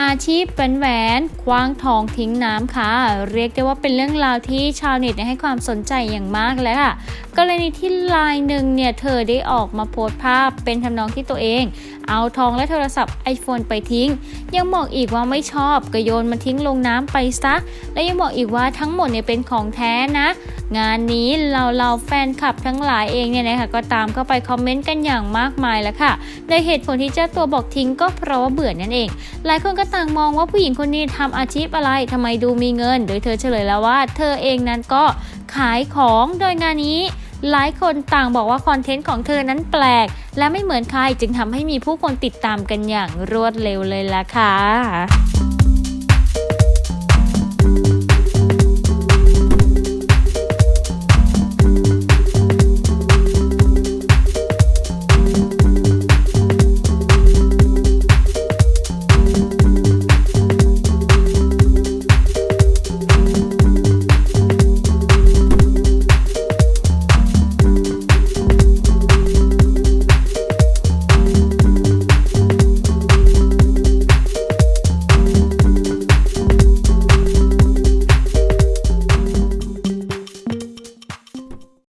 อาชีพแหวนคว้างทองทิ้งน้ำค่ะ เรียกได้ว่าเป็นเรื่องราวที่ชาวเน็ตให้ความสนใจอย่างมากเลยค่ะกรณีที่ลน์หนึ่งเนี่ยเธอได้ออกมาโพสต์ภาพเป็นทำนองที่ตัวเอง เอาทองและโทรศัพท์ iPhone ไปทิ้ง ยังบอกอีกว่าไม่ชอบก็โยนมันทิ้งลงน้ำไปซะ และยังบอกอีกว่าทั้งหมดเนี่ยเป็นของแท้นะ งานนี้เราเราแฟนคลับทั้งหลายเองเนี่ยนะคะก็ตามเข้าไปคอมเมนต์กันอย่างมากมายแล้วค่ะโดยเหตุผลที่เจ้าตัวบอกทิ้งก็เพราะว่าเบื่อนั่นเอง หลายคนก็ต่างมองว่าผู้หญิงคนนี้ทำอาชีพอะไรทำไมดูมีเงิน โดยเธอเฉลยแล้วว่า เธอเองนั้นก็ขายของโดยงานนี้หลายคนต่างบอกว่าคอนเทนต์ของเธอนั้นแปลก และไม่เหมือนใครจึงทำให้มีผู้คนติดตามกันอย่างรวดเร็วเลยล่ะค่ะ